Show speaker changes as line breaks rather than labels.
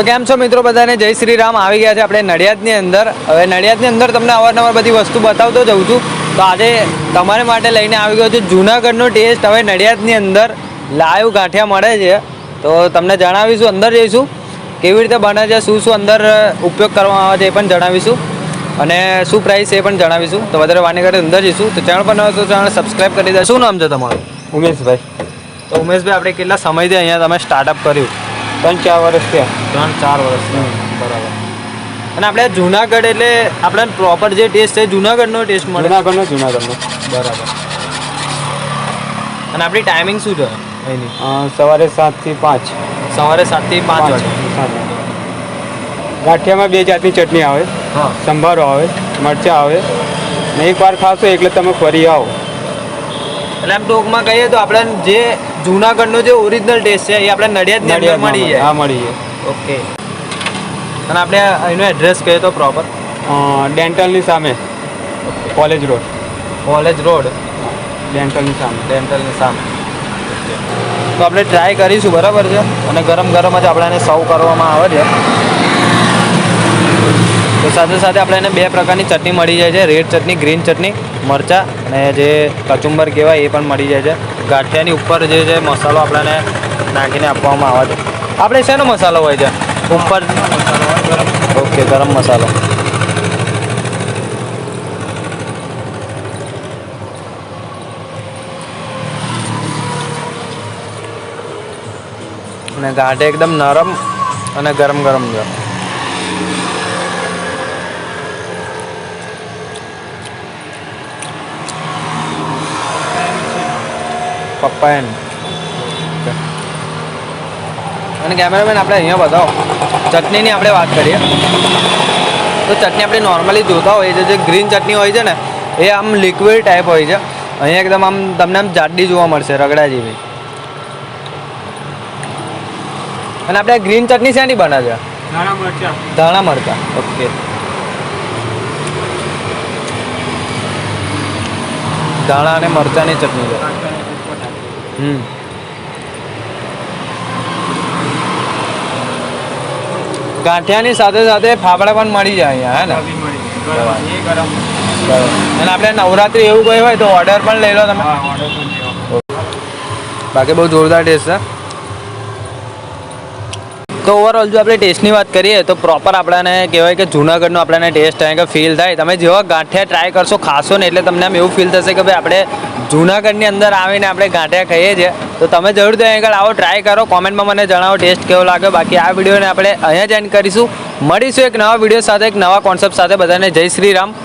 તો કેમ છો મિત્રો બધાને? જય શ્રી રામ આવી ગયા છે આપણે નડિયાદની અંદર. હવે નડિયાદની અંદર તમને અવારનવાર બધી વસ્તુ બતાવતો જઉં છું. તો આજે તમારે માટે લઈને આવી ગયો છું જૂનાગઢનો ટેસ્ટ. હવે નડિયાદની અંદર લાઈવ ગાંઠિયા મળે છે. તો તમને જણાવીશું અંદર જઈશું. કેવી રીતે બને છે શું શું અંદર ઉપયોગ કરવામાં આવે છે એ પણ જણાવીશું. અને શું પ્રાઇસ એ પણ જણાવીશું. તો વધારે વાણી કરી અંદર જઈશું. તો ચેનલ પર નવો તો ચેનલ સબસ્ક્રાઈબ કરી દે શું નામ છે તમારું?
ઉમેશભાઈ.
તો ઉમેશભાઈ આપણે કેટલા સમયથી અહીંયા તમે સ્ટાર્ટઅપ કર્યું?
ત્રણ ચાર વર્ષ થયા
ત્રણ ચાર વર્ષ બરાબર. અને આપણે જુનાગઢ એટલે આપણે પ્રોપર જે ટેસ્ટ છે જુનાગઢનો ટેસ્ટ મળે.
જુનાગઢનો જુનાગઢનો.
બરાબર. અને આપણી ટાઈમિંગ શું છે અહીંની?
સવારે સાતથી પાંચ.
સવારે સાતથી પાંચ વાગે.
ગાંઠિયામાં બે જાતની ચટણી આવે.
હા.
સંભારો આવે મરચાં આવે. ને એકવાર ખાશો એટલે તમે ફરી આવો.
એટલે આમ ટૂંકમાં કહીએ તો આપણે જે જુનાગઢનો જે ઓરિજિનલ ટેસ્ટ છે એ આપણે નડિયાદની અંદર મળી
જાય. હા મળી જાય.
ઓકે અને આપણે એનું એડ્રેસ કહીએ તો પ્રોપર
ડેન્ટલની સામે. College road.
College road.
ડેન્ટલની સામે.
ડેન્ટલની સામે. તો આપણે ટ્રાય કરીશું બરાબર છે? અને ગરમ ગરમ જ આપણે એને સર્વ કરવામાં આવે છે. તો સાથે સાથે આપણે એને બે પ્રકારની ચટણી મળી જાય છે. રેડ ચટણી ગ્રીન ચટણી, મરચાં અને જે કચુંબર કહેવાય એ પણ મળી જાય છે. ગાંઠિયાની ઉપર જે છે મસાલો આપણને નાખીને આપવામાં આવે છે. આપણે શેનો મસાલો હોય છે? ઉપર ઓકે, ગરમ મસાલો. અને ગાંઠે એકદમ નરમ અને ગરમ ગરમ છે. પપ્પાયન અને કેમેરામેન આપણે અહીંયા બતાવો. ચટણીની આપણે વાત કરીએ. તો ચટણી આપણે નોર્મલી જોતા હોઈએ છીએ. જે ગ્રીન ચટણી હોય છે ને એ આમ લિક્વિડ ટાઈપ હોય છે. અહીંયા એકદમ આમ તમને આમ જાડી જોવા મળશે રગડા જેવી. અને આપણે ગ્રીન ચટણી શેની બને છે? ધાણા મરચા. ઓકે. ધાણા અને મરચાની ચટણી છે. ગાંઠિયાની સાથે સાથે ફાફડા પણ મળી જાય અહીંયા હે ને? અને આપણે નવરાત્રી એવું કોઈ હોય તો ઓર્ડર પણ લઈ લો તમે. બાકી બહુ જોરદાર ટેસ્ટ છે. તો ઓવરઓલ જો આપણે ટેસ્ટની વાત કરીએ તો પ્રોપર આપણને કહેવાય કે જૂનાગઢનો આપણને ટેસ્ટ કે ફીલ થાય. તમે જેવા ગાંઠિયા ટ્રાય કરશો, ખાશો ને એટલે તમને આમ એવું ફીલ થશે કે ભાઈ આપણે જૂનાગઢની અંદર આવીને આપણે ગાંઠિયા ખાઈએ છીએ. તો તમે જરૂર તો આગળ આવો ટ્રાય કરો. કોમેન્ટમાં મને જણાવો ટેસ્ટ કેવો લાગ્યો. બાકી આ વિડીયોને આપણે અહીંયા જ એન્ડ કરીશું. મળીશું એક નવા વીડિયો સાથે, એક નવા કોન્સેપ્ટ સાથે. બધાને જય શ્રી રામ.